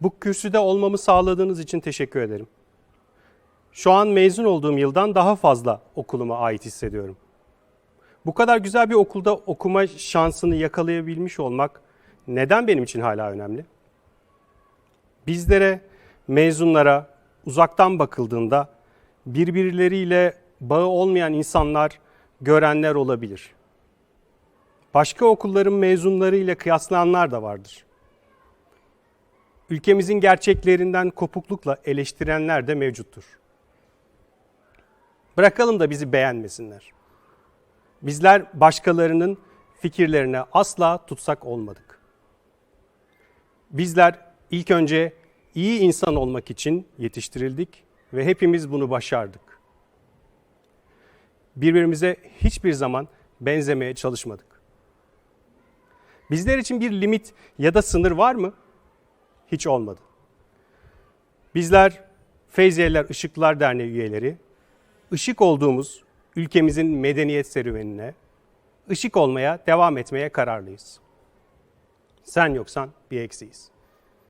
Bu kürsüde olmamı sağladığınız için teşekkür ederim. Şu an mezun olduğum yıldan daha fazla okuluma ait hissediyorum. Bu kadar güzel bir okulda okuma şansını yakalayabilmiş olmak neden benim için hala önemli? Bizlere, mezunlara uzaktan bakıldığında birbirleriyle bağı olmayan insanlar görenler olabilir. Başka okulların mezunlarıyla kıyaslayanlar da vardır. Ülkemizin gerçeklerinden kopuklukla eleştirenler de mevcuttur. Bırakalım da bizi beğenmesinler. Bizler başkalarının fikirlerine asla tutsak olmadık. Bizler ilk önce iyi insan olmak için yetiştirildik ve hepimiz bunu başardık. Birbirimize hiçbir zaman benzemeye çalışmadık. Bizler için bir limit ya da sınır var mı? Hiç olmadı. Bizler Feyziyeler Işıklar Derneği üyeleri, ışık olduğumuz ülkemizin medeniyet serüvenine, ışık olmaya devam etmeye kararlıyız. Sen yoksan bir eksiyiz.